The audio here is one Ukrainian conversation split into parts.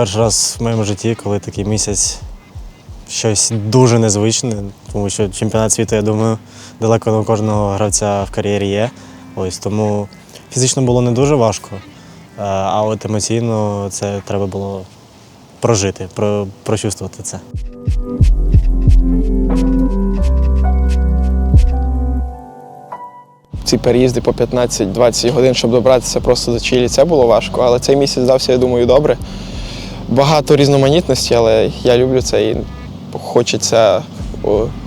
перший раз в моєму житті, коли такий місяць щось дуже незвичне, тому що чемпіонат світу, я думаю, далеко не у кожного гравця в кар'єрі є. Ось тому фізично було не дуже важко, е, а от емоційно це треба було прожити, про, прочувствувати це. Ці переїзди по 15-20 годин, щоб добратися просто до Чилі, це було важко. Але цей місяць здався, я думаю, добре. Багато різноманітності, але я люблю це і хочеться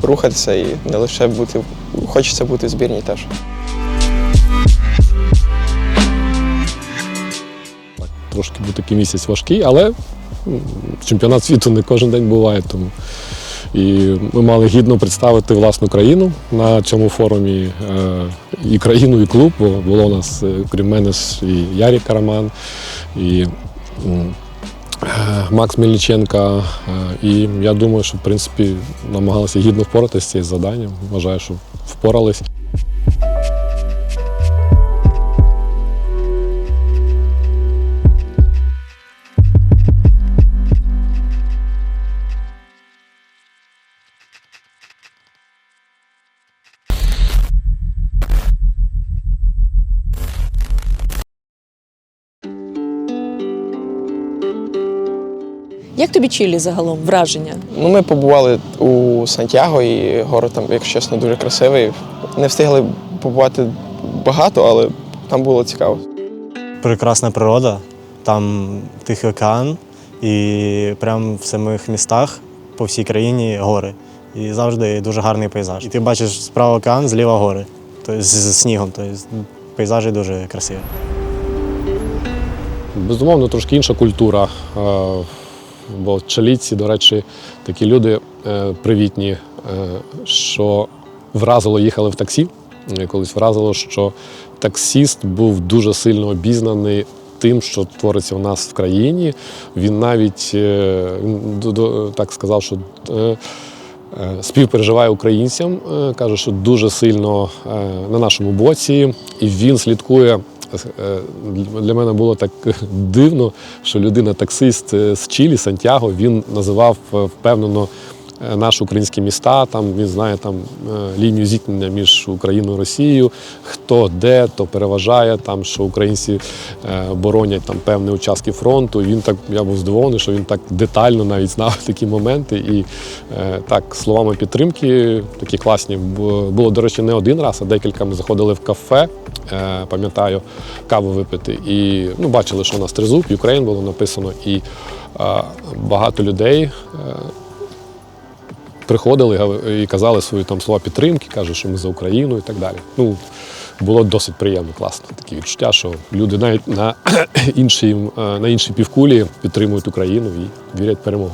рухатися і не лише бути, хочеться бути в збірній теж. Трошки був такий місяць важкий, але чемпіонат світу не кожен день буває. Тому. І ми мали гідно представити власну країну на цьому форумі е, і країну, і клуб. Бо було у нас, е, крім мене, і Ярі Караман, і Макс Мельниченка. Е, І я думаю, що в принципі намагалися гідно впоратися з цією завданням. Вважаю, що впорались. Як тобі Чилі загалом враження? Ну, ми побували у Сантьяго, і город там, якщо чесно, дуже красивий. Не встигли побувати багато, але там було цікаво. Прекрасна природа, там Тихий океан, і прямо в самих містах по всій країні гори. І завжди дуже гарний пейзаж. І ти бачиш справа океан, зліва гори, тобто з, з снігом. Тобто пейзажі дуже красиві. Безумовно, трошки інша культура. Бо чилійці, до речі, такі люди е, привітні, е, що вразило їхали в таксі. Е, Колись вразило, що таксіст був дуже сильно обізнаний тим, що твориться у нас в країні. Він навіть так сказав, що. Співпереживає українцям, каже, що дуже сильно на нашому боці, і він слідкує. Е, Для мене було так дивно, що людина-таксист е, з Чилі, Сантьяго, він називав е, впевнено наші українські міста. Там він знає там е, лінію зіткнення між Україною і Росією, хто де, то переважає там, що українці е, боронять там певні участки фронту. Він так я був здивований, що він так детально навіть знав такі моменти. І е, так словами підтримки такі класні. Було, до речі, не один раз, а декілька ми заходили в кафе. е, Пам'ятаю, каву випити. І ну, бачили, що у нас тризуб, Україн було написано, і е, багато людей е, приходили і казали свої там слова підтримки, кажуть, що ми за Україну і так далі. Ну, було досить приємно, класно. Такі відчуття, що люди навіть на іншій, е, на іншій півкулі підтримують Україну і вірять в перемогу.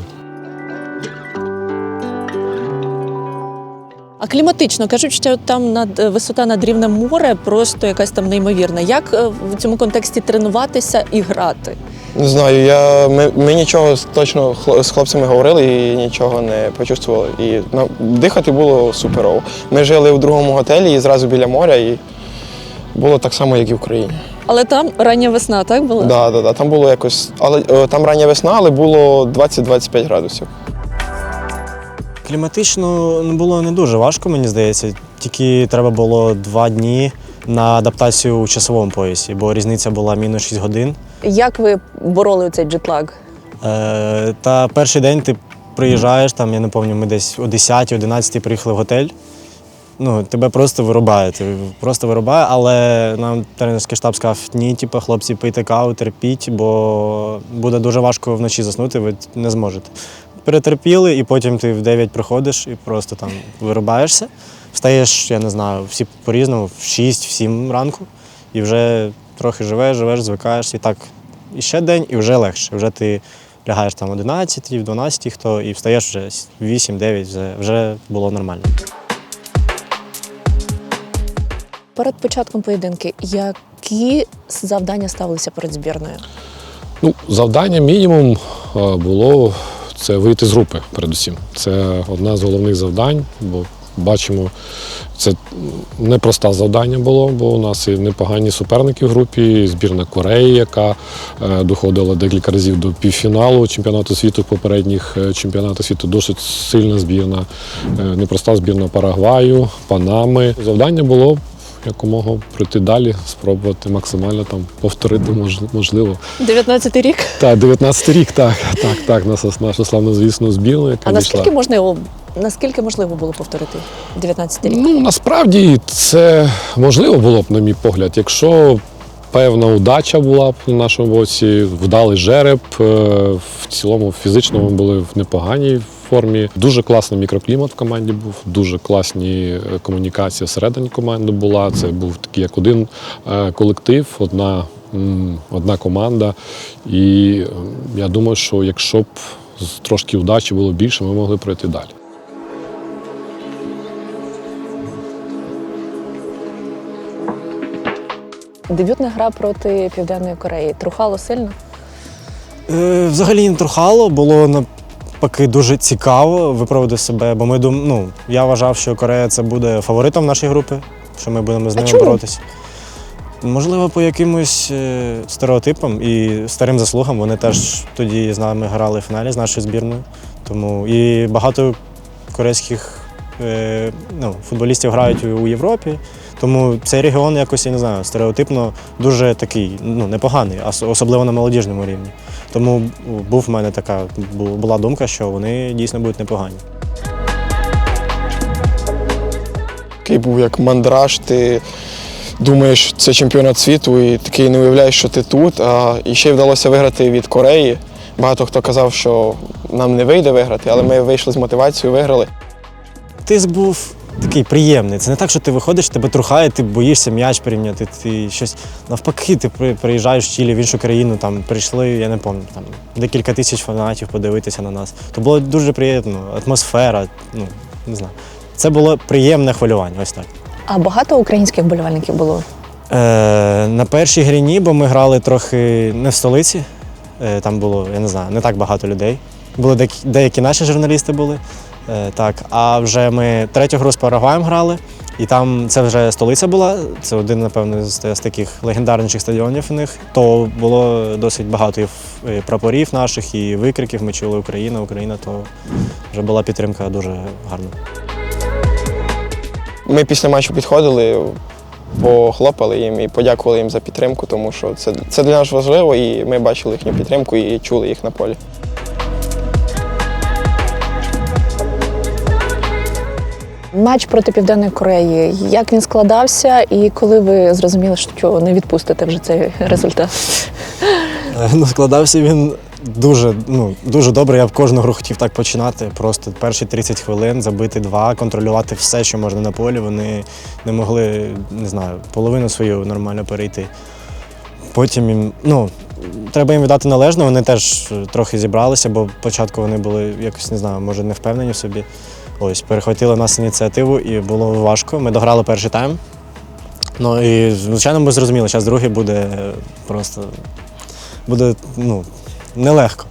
А кліматично кажуть, що там над е, висота над рівнем моря просто якась там неймовірна. Як е, в цьому контексті тренуватися і грати? Не знаю, я, ми, ми нічого точно з хлопцями говорили і нічого не почувствували. І ну, дихати було суперово. Ми жили у другому готелі і зразу біля моря, і було так само, як і в Україні. Але там рання весна, так була? Да, да, да, там було якось. Але е, там рання весна, але було 20-25 градусів. Кліматично ну, було не дуже важко, мені здається. Тільки треба було два дні на адаптацію у часовому поясі, бо різниця була мінус 6 годин. Як ви бороли цей джетлаг? Е, та перший день ти приїжджаєш, там, я не пам'ятаю, ми десь о 10-11 приїхали в готель. Ну, тебе просто вирубає. Ти просто вирубає, але нам тренерський штаб сказав, ні, типу, хлопці, пийте каву, терпіть, бо буде дуже важко вночі заснути, ви не зможете. Перетерпіли, і потім ти в 9 приходиш і просто там вирубаєшся. Встаєш, я не знаю, всі по-різному, в 6-7 ранку, і вже трохи живеш, живеш, звикаєш. І так, і ще день, і вже легше. Вже ти лягаєш там 11, в 12 хто, і встаєш вже 8-9, вже, вже було нормально. Перед початком поєдинки, які завдання ставилися перед збірною? Ну, завдання мінімум е, було це вийти з групи, передусім. Це одне з головних завдань, бо бачимо, це непросте завдання було, бо у нас і непогані суперники в групі, і збірна Кореї, яка е, доходила декілька разів до півфіналу чемпіонату світу, попередніх е, чемпіонату світу. Досить сильна збірна, е, непроста збірна Парагваю, Панами. Завдання було якомога пройти далі, спробувати максимально там повторити мож- можливо. 19-й рік. Так, 19 рік, так, так, так, наша, славно звісно збірна, яка А наскільки можливо, наскільки можливо було повторити 19-й рік? Ну, насправді це можливо було б, на мій погляд, якщо певна удача була б на нашому боці, вдалий жереб. е, В цілому фізично ми були в непоганій формі. Дуже класний мікроклімат в команді був, дуже класні е, комунікація всередині команди була. Це був такий як один е, колектив, одна, одна команда. І я думаю, що якщо б трошки удачі було більше, ми могли пройти далі. Дебютна гра проти Південної Кореї. Трухало сильно. Е, Взагалі не трухало, було навпаки дуже цікаво виправити себе, бо ми дум... ну, я вважав, що Корея це буде фаворитом нашої групи, що ми будемо з ними боротися. Можливо, по якимось е, стереотипам і старим заслугам. Вони теж тоді з нами грали в фіналі з нашою збірною. Тому і багато корейських ну, футболістів грають у, у Європі. Тому цей регіон якось, я не знаю, стереотипно дуже такий, ну, непоганий, особливо на молодіжному рівні. Тому був в мене така була думка, що вони дійсно будуть непогані. Такий був як мандраж, ти думаєш, це чемпіонат світу, і такий не уявляєш, що ти тут. А і ще й вдалося виграти від Кореї. Багато хто казав, що нам не вийде виграти, але ми вийшли з мотивацією, виграли. Тиск був такий приємний. Це не так, що ти виходиш, тебе трухає, ти боїшся м'яч прийняти. Ти щось навпаки, ти приїжджаєш в Чилі в іншу країну, там прийшли, я не пам'ятаю, там декілька тисяч фанатів подивитися на нас. То було дуже приємно, атмосфера, ну не знаю. Це було приємне хвилювання, ось так. А багато українських болівальників було. Е, на першій грі ні, бо ми грали трохи не в столиці. Е, там було, я не знаю, не так багато людей. Були деякі наші журналісти були. Е, так, а вже ми третю гру з Парагваєм грали, і там це вже столиця була. Це один, напевно, з, з таких легендарніших стадіонів у них. То було досить багато і прапорів наших, і викриків. Ми чули Україна, Україна, то вже була підтримка дуже гарна. Ми після матчу підходили, похлопали їм і подякували їм за підтримку, тому що це, це для нас важливо, і ми бачили їхню підтримку і чули їх на полі. Матч проти Південної Кореї. Як він складався, і коли ви зрозуміли, що не відпустите вже цей результат? Е, Ну, складався він дуже, ну, дуже добре. Я б кожну гру хотів так починати. Просто перші 30 хвилин забити два, контролювати все, що можна на полі. Вони не могли, не знаю, половину свою нормально перейти. Потім їм, ну, треба їм віддати належно, вони теж е, трохи зібралися, бо спочатку вони були якось, не знаю, може, не впевнені в собі. Ось, перехватили нас ініціативу і було важко. Ми дограли перший тайм. Ну і, звичайно, ми зрозуміли, зараз другий буде просто буде ну, нелегко.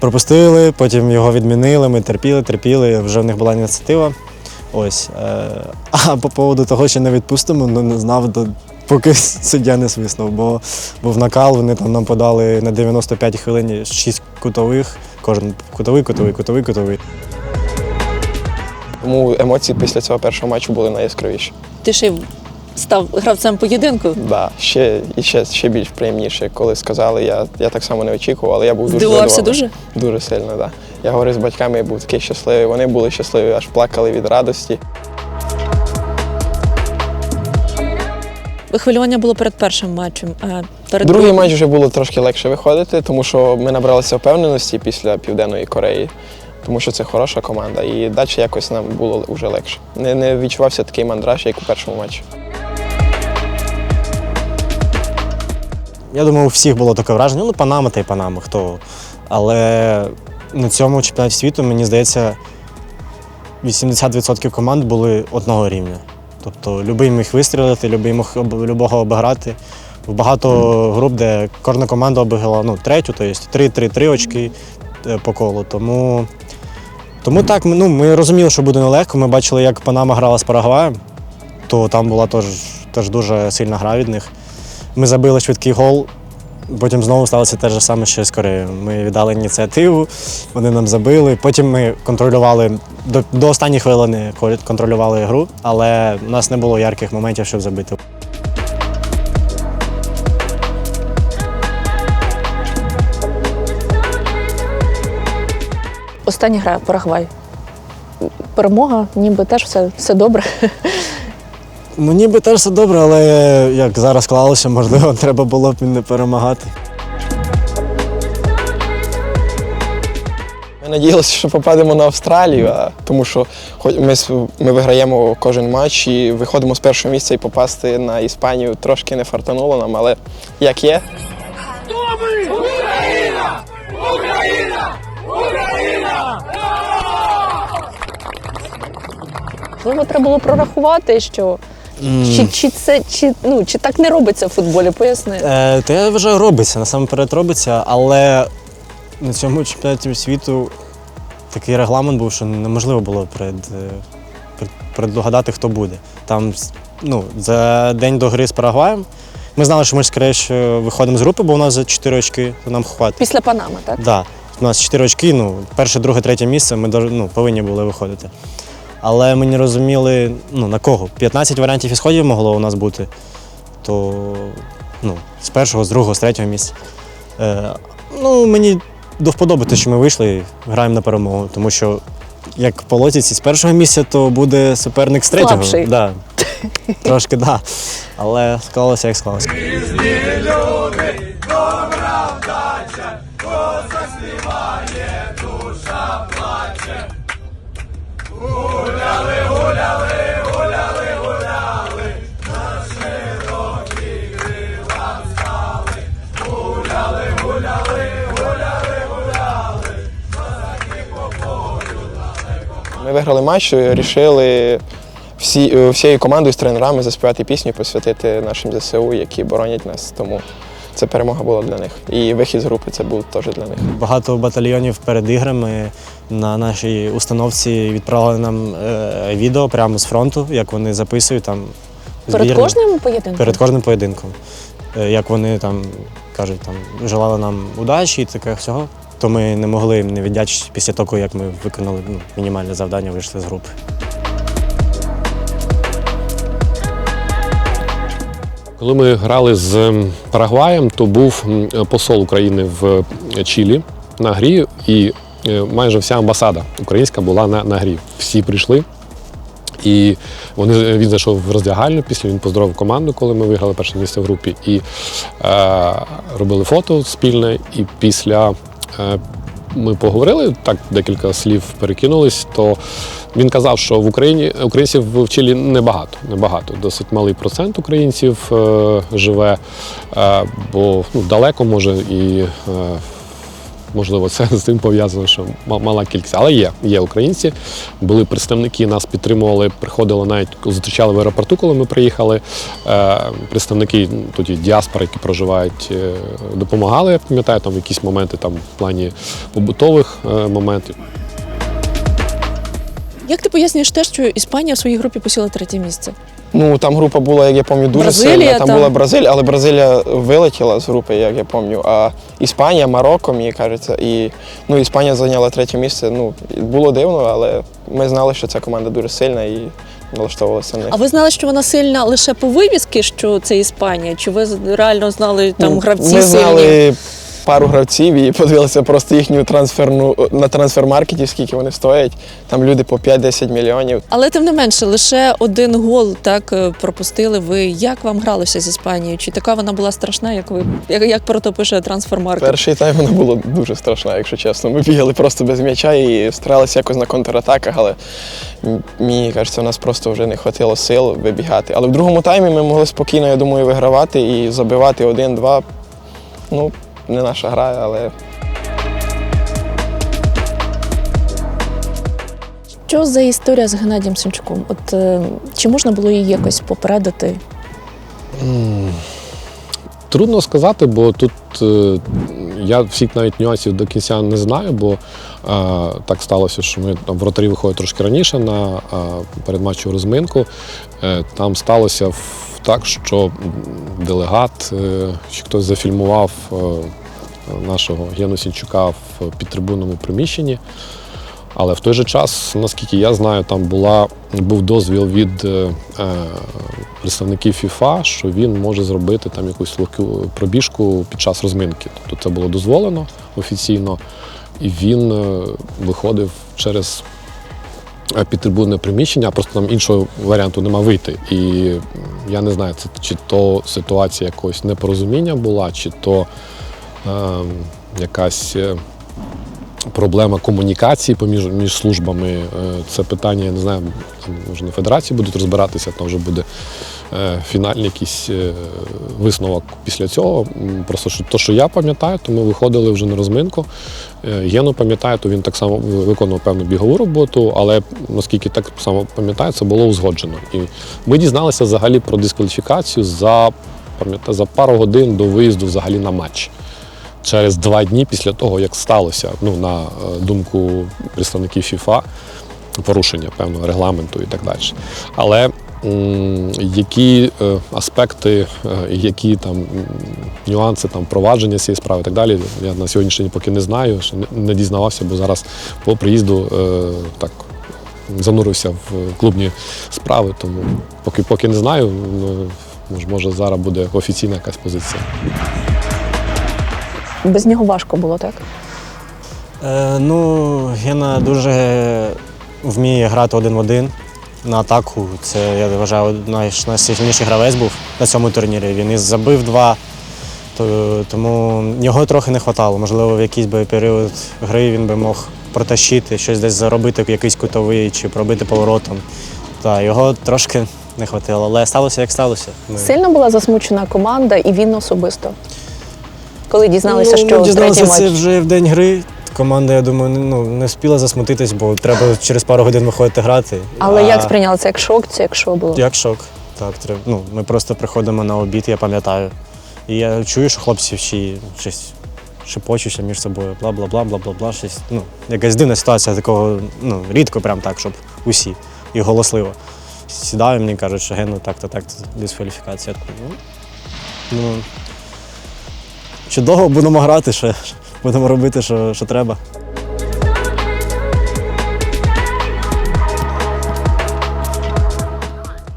Пропустили, потім його відмінили, ми терпіли, терпіли, вже в них була ініціатива. Ось. Е, а по поводу того, що не відпустимо, ну не знав, поки суддя не свиснув, бо був накал, вони там нам подали на 95 хвилині 6 кутових, кожен кутовий, кутовий, кутовий, кутовий. Тому емоції після цього першого матчу були найяскравіші. Ти ще став гравцем поєдинку. Да, ще, і ще, ще більш приємніше, коли сказали, я, я так само не очікував, але я був дуже Здивувався дуже? Дуже сильно, так. Да. Я говорив з батьками, я був такий щасливий. Вони були щасливі, аж плакали від радості. Хвилювання було перед першим матчем. А перед Другий матч вже було трошки легше виходити, тому що ми набралися впевненості після Південної Кореї, тому що це хороша команда. І далі якось нам було вже легше. Не, не відчувався такий мандраж, як у першому матчі. Я думаю, у всіх було таке враження. Ну, Панама та й Панама, хто. Але на цьому чемпіонаті світу, мені здається, 80% команд були одного рівня. Тобто любий міг вистрілити, любий міг любого обіграти. В багато груп, де кожна команда обіграла ну, третю, тобто 3-3-3 очки е, по колу. Тому Тому так, ну, ми розуміли, що буде нелегко. Ми бачили, як Панама грала з Парагваєм, то там була теж, теж дуже сильна гра від них. Ми забили швидкий гол, потім знову сталося те ж саме, що з Кореєю. Ми віддали ініціативу, вони нам забили. Потім ми контролювали до, до останньої хвилини контролювали гру, але у нас не було ярких моментів, щоб забити. Остання гра Парагвай. Перемога, ніби теж все, все добре. Ну, ніби теж все добре, але як зараз склалося, можливо, треба було б не перемагати. Ми надіялися, що попадемо на Австралію, а тому що хоч ми, ми виграємо кожен матч і виходимо з першого місця і попасти на Іспанію трошки не фартануло нам, але як є. Можливо, треба було прорахувати, що чи, чи це чи, ну, чи так не робиться в футболі, поясни. Е, то я вважаю, робиться, насамперед робиться, але на цьому чемпіонаті світу такий регламент був, що неможливо було пред, е, пред, предугадати, хто буде. Там ну, за день до гри з Парагваєм ми знали, що ми скоріше виходимо з групи, бо у нас за 4 очки, то нам хватить. Після Панами, так? Да. У нас 4 очки, ну, перше, друге, третє місце, ми ну, повинні були виходити. Але ми не розуміли, ну, на кого. 15 варіантів ісходів могло у нас бути, то ну, з першого, з другого, з третього місця. Е, ну, мені до вподоби те, що ми вийшли і граємо на перемогу, тому що як по логіці з першого місця, то буде суперник з третього. Слабший. Да. Трошки так. Да. Але склалося, як склалося. Ми виграли матч, вирішили всі, е, всією командою з тренерами заспівати пісню посвятити нашим ЗСУ, які боронять нас. Тому це перемога була для них. І вихід з групи це був теж для них. Багато батальйонів перед іграми на нашій установці відправили нам е, відео прямо з фронту, як вони записують там. Перед кожним поєдинком? перед кожним поєдинком. Е, Як вони там кажуть, там желали нам удачі і таке всього. То ми не могли їм не віддячити після того, як ми виконали ну, мінімальне завдання, вийшли з групи. Коли ми грали з Парагваєм, то був посол України в Чилі на грі, і е, майже вся амбасада українська була на, на грі. Всі прийшли. І вони, він зайшов в роздягальню, після він поздоровив команду, коли ми виграли перше місце в групі, і е, робили фото спільне. І після е, ми поговорили, так декілька слів перекинулись, то він казав, що в Україні українців в Чилі небагато, небагато. Досить малий процент українців е, живе, е, бо ну, далеко може і. Е, Можливо, це з тим пов'язано, що мала кількість. Але є, є українці. Були представники, нас підтримували, приходили навіть зустрічали в аеропорту, коли ми приїхали. Е, представники тоді діаспори, які проживають, е, допомагали. Я пам'ятаю, там якісь моменти там в плані побутових е, моментів. Як ти пояснюєш те, що Іспанія в своїй групі посіла третє місце? Ну там група була, як я пам'ятаю, дуже Бразилія сильна. Там, там. була Бразилія, але Бразилія вилетіла з групи, як я пам'ятаю. А Іспанія, Марокко, мені кажеться, і ну, Іспанія зайняла третє місце. Ну, було дивно, але ми знали, що ця команда дуже сильна і налаштовувалися на них. А ви знали, що вона сильна лише по вивіски, що це Іспанія? Чи ви реально знали там Ну, гравці Ми сильні? знали пару гравців і подивилися просто їхню трансферну на трансфер-маркеті, скільки вони стоять. Там люди по 5-10 мільйонів. Але тим не менше, лише один гол так е, пропустили. Ви як вам гралося з Іспанією? Чи така вона була страшна, як ви як, як про то пише трансфермаркет? Перший тайм вона була дуже страшна, якщо чесно. Ми бігали просто без м'яча і старалися якось на контратаках, але мені кажеться, у нас просто вже не хватило сил вибігати. Але в другому таймі ми могли спокійно, я думаю, вигравати і забивати один-два. Ну, не наша гра, але Що за історія з Геннадієм Сенчуком? От е, чи можна було її якось попередити? Трудно сказати, бо тут е, я всіх навіть нюансів до кінця не знаю, бо е, так сталося, що ми там вратарі виходять трошки раніше на е, передматчеву розминку. Е, там сталося так, що делегат е, чи хтось зафільмував е, нашого Гену Сінчука в підтрибунному приміщенні. Але в той же час, наскільки я знаю, там була, був дозвіл від е, представників ФІФА, що він може зробити там якусь легку пробіжку під час розминки. Тобто це було дозволено офіційно, і він е, виходив через е, підтрибунне приміщення, просто там іншого варіанту нема вийти. І я не знаю, це чи то ситуація якогось непорозуміння була, чи то е, якась. проблема комунікації поміж між службами. Е, Це питання, я не знаю, там може на федерації будуть розбиратися, там вже буде фінальний якийсь е, висновок після цього. Просто що то, що я пам'ятаю, то ми виходили вже на розминку. Е, Єну пам'ятаю, то він так само виконував певну бігову роботу, але наскільки так само пам'ятаю, це було узгоджено. І ми дізналися взагалі про дискваліфікацію за, за пару годин до виїзду взагалі на матч через два дні після того, як сталося, ну на е, думку представників ФІФА, порушення певного регламенту і так далі. Але які е, аспекти, е, які там нюанси там провадження цієї справи і так далі, я на сьогоднішній день поки не знаю, що не, дізнавався, бо зараз по приїзду е, так. Занурився в клубні справи, тому поки поки не знаю. ну, може- Може, зараз буде офіційна якась позиція. Без нього важко було, так? Е, ну, Гена дуже вміє грати один в один на атаку. Це, я вважаю, наш найсильніший гравець був на цьому турнірі. Він і забив два, тому його трохи не вистачало. Можливо, в якийсь би період гри він би мог протащити, щось десь заробити, якийсь кутовий чи пробити поворотом. Та його трошки не вистачило. Але сталося, як сталося. Ми- Сильно була засмучена команда і він особисто. Коли дізналися, ну, що ми дізналися третій це вже в день гри. Команда, я думаю, ну, не встигла засмутитись, бо треба через пару годин виходити грати. Але А як сприйняли це як шок, це як що було? Як шок. Так, треба. Ну, ми просто приходимо на обід, я пам'ятаю. І я чую, що хлопці всі щось шепочуться між собою, бла бла бла бла бла бла. Щось. Ну, якась дивна ситуація, такого ну, рідко прям так, щоб усі і голосливо. Сідаю, мені кажуть, що гену так-то, так-то дискваліфікація. Ну, ну, чудово будемо грати, ще будемо робити, що, що треба.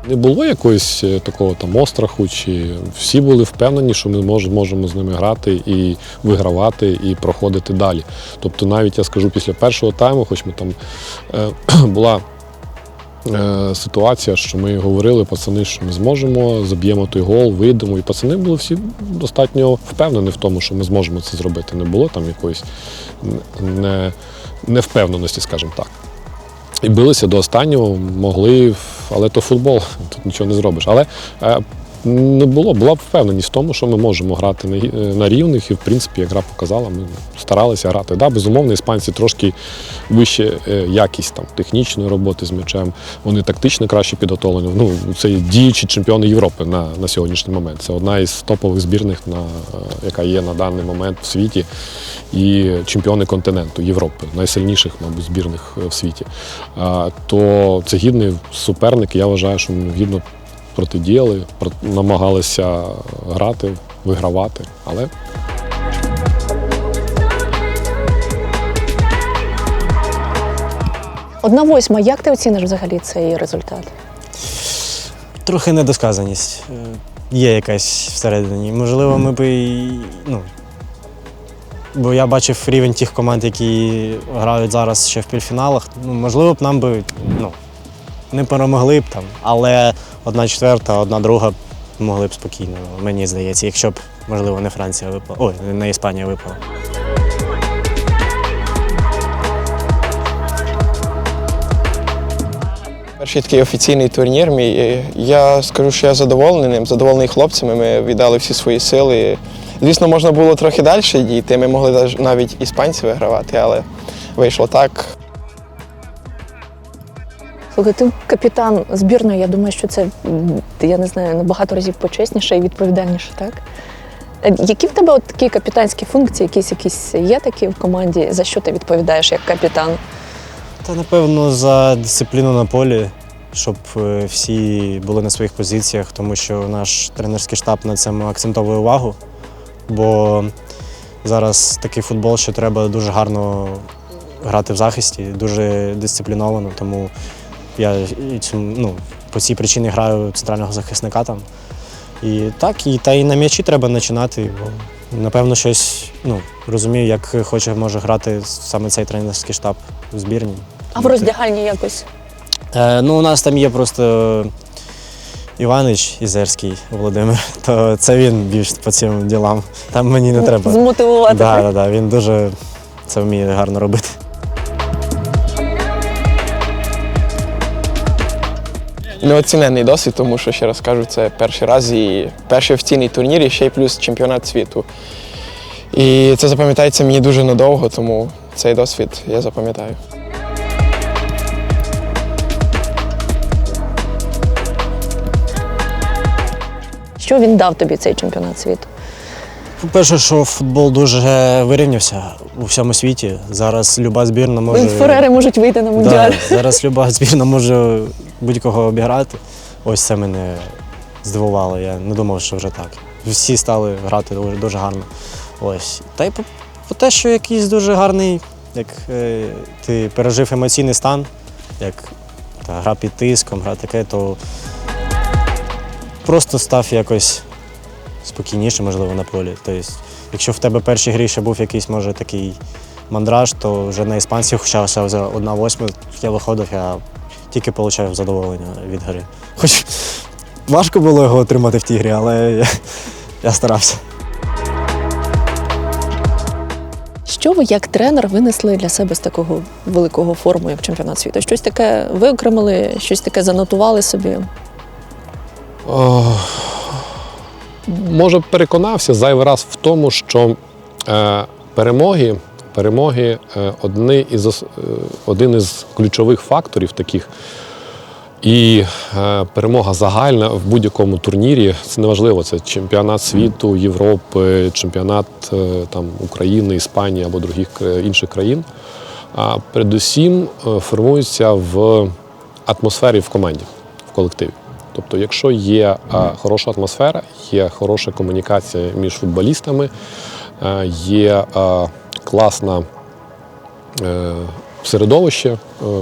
Не було якогось е, такого там остраху, чи всі були впевнені, що ми мож- можемо з ними грати і вигравати, і проходити далі. Тобто, навіть я скажу після першого тайму, хоч ми там е, була ситуація, що ми говорили, пацани, що ми зможемо, заб'ємо той гол, вийдемо. І пацани були всі достатньо впевнені в тому, що ми зможемо це зробити. Не було там якоїсь не, невпевненості, скажімо так. І билися до останнього, могли, але то футбол, тут нічого не зробиш. Але е, не було, була б впевненість в тому, що ми можемо грати на, е, на рівних, і в принципі, як гра показала, ми старалися грати. Да, безумовно, іспанці трошки вище е, якість там, технічної роботи з м'ячем, вони тактично краще підготовлені. Ну, це діючі чемпіони Європи на, на сьогоднішній момент. Це одна із топових збірних, на, е, яка є на даний момент в світі, і чемпіони континенту Європи, найсильніших, мабуть, збірних в світі. А, то це гідний суперник. Я вважаю, що гідно протидіяли, намагалися грати, вигравати. Але Одна восьма. Як ти оціниш взагалі цей результат? Трохи недосказаність. е, Є якась всередині. Можливо, ми би. й, Ну, бо я бачив рівень тих команд, які грають зараз ще в півфіналах. Ну, можливо, б нам би ну, не перемогли б там, але одна четверта, одна друга могли б спокійно, мені здається, якщо б, можливо, не Франція випала. Ой, не Іспанія випала. Перший такий офіційний турнір мій. Я скажу, що я задоволений ним, задоволений хлопцями. Ми віддали всі свої сили. Звісно, можна було трохи далі дійти. Ми могли навіть іспанців вигравати, але вийшло так. Слухай, ти капітан збірної. Я думаю, що це я не знаю, набагато разів почесніше і відповідальніше, так? Е, Які в тебе от такі капітанські функції, якісь якісь є такі в команді? За що ти відповідаєш як капітан? Та напевно за дисципліну на полі, щоб е, всі були на своїх позиціях, тому що наш тренерський штаб на цьому акцентовує увагу. Бо зараз такий футбол, що треба дуже гарно грати в захисті, дуже дисципліновано. Тому я ну, по цій причині граю центрального захисника там. І так, і та і на м'ячі треба починати. Бо, напевно, щось ну, розумію, як хоче може грати саме цей тренерський штаб в збірні. А в роздягальні якось? Е, ну, у нас там є просто Іванич Ізерський Володимир, то це він більш по цим ділам. Там мені не треба. Змотивувати. Да, да, да, він дуже це вміє гарно робити. Неоцінений досвід, тому що ще раз кажу, це перший раз і перший офіційний турнір, і ще й плюс чемпіонат світу. І це запам'ятається мені дуже надовго, тому цей досвід я запам'ятаю. Що він дав тобі цей чемпіонат світу? По-перше, що футбол дуже вирівнявся у всьому світі. Зараз люба збірна може. Ферери можуть вийти на мундіаль. Да, зараз люба збірна може будь-кого обіграти. Ось це мене здивувало. Я не думав, що вже так. Всі стали грати дуже, дуже гарно. Ось. Та й по, по те, що якийсь дуже гарний, як е, ти пережив емоційний стан, як та, гра під тиском, гра таке, то просто став якось спокійніше, можливо, на полі. Тобто, якщо в тебе в першій грі ще був якийсь, може, такий мандраж, то вже на іспанців, хоча ще за 1-8 я виходив, я тільки отримав задоволення від гри. Хоч важко було його отримати в тій грі, але я, я старався. Що ви як тренер винесли для себе з такого великого форуму, як чемпіонат світу? Щось таке виокремили, щось таке занотували собі. О, може, переконався зайвий раз в тому, що е, перемоги, перемоги е, одні із, е, один із ключових факторів таких. І е, перемога загальна в будь-якому турнірі це неважливо. Це чемпіонат світу, Європи, чемпіонат е, там, України, Іспанії або других інших країн. А передусім е, формується в атмосфері в команді, в колективі. Тобто, якщо є е, хороша атмосфера, є хороша комунікація між футболістами, е, є е, класна середовище,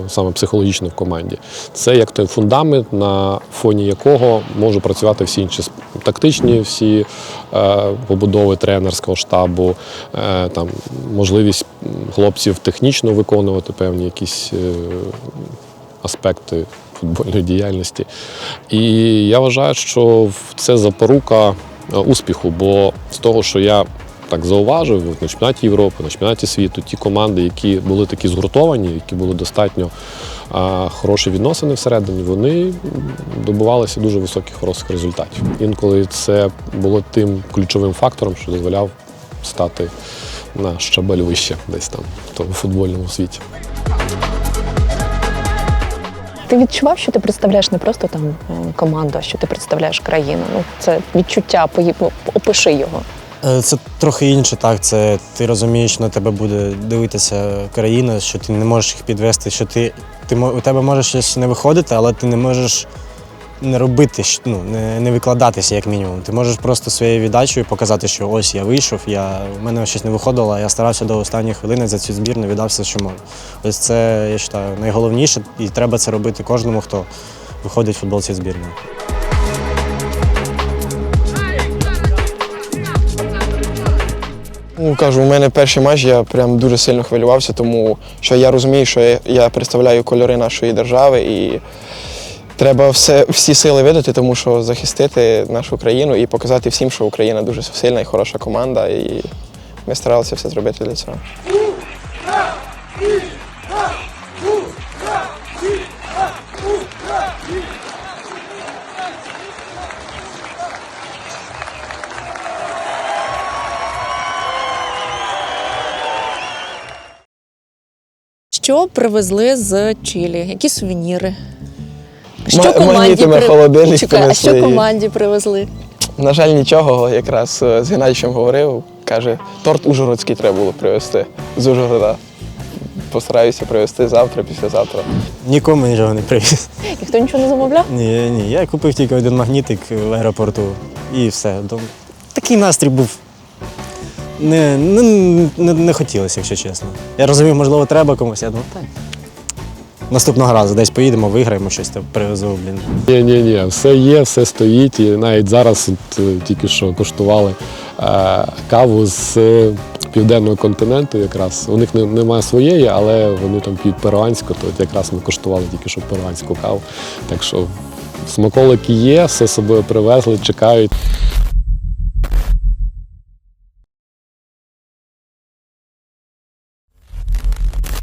саме психологічне в команді, це як той фундамент, на фоні якого можуть працювати всі інші тактичні всі побудови тренерського штабу, там можливість хлопців технічно виконувати певні якісь аспекти футбольної діяльності. І я вважаю, що це запорука е, успіху, бо з того, що я так зауважив, на чемпіонаті Європи, на чемпіонаті світу, ті команди, які були такі згуртовані, які були достатньо а, хороші відносини всередині, вони м, добивалися дуже високих хороших результатів. Інколи це було тим ключовим фактором, що дозволяв стати на щабель вище десь там в футбольному світі. Ти відчував, що ти представляєш не просто там е, команду, а що ти представляєш країну. Ну, це відчуття, ну, опиши його. Е, Це трохи інше, так. Це ти розумієш, на тебе буде дивитися країна, що ти не можеш їх підвести, що ти, ти у тебе може щось не виходити, але ти не можеш не робити, ну, не, не викладатися, як мінімум. Ти можеш просто своєю віддачею показати, що ось я вийшов, я, у мене щось не виходило, я старався до останньої хвилини за цю збірну, віддав все, що можу. Ось це, я вважаю, найголовніше, і треба це робити кожному, хто виходить в футбол цієї збірної. Ну, кажу, у мене перший матч, я прям дуже сильно хвилювався, тому що я розумію, що я представляю кольори нашої держави і треба все, всі сили видати, тому що захистити нашу країну і показати всім, що Україна дуже сильна і хороша команда. І ми старалися все зробити для цього. Що привезли з Чилі? Які сувеніри? Ма- магнітами холодильник Чекай, а що команді привезли? На жаль, нічого. Якраз е, з Геннадійовичем говорив. Каже, торт ужгородський треба було привезти з Ужгорода. Постараюся привезти завтра, післязавтра. Нікому нічого не привіз. Ніхто нічого не замовляв? Ні, ні. Я купив тільки один магнітик в аеропорту і все. Такий настрій був. Не, не, не, не хотілося, якщо чесно. Я розумів, можливо, треба комусь. Я думав, так. Наступного разу десь поїдемо, виграємо щось, то привезу, блін. Ні, ні, ні, все є, все стоїть. І навіть зараз от, е, тільки що коштували е, каву з південного континенту. Якраз у них не, немає своєї, але вони там п'ють перуанську, то от якраз ми коштували тільки що перуанську каву. Так що смаколики є, все собою привезли, чекають.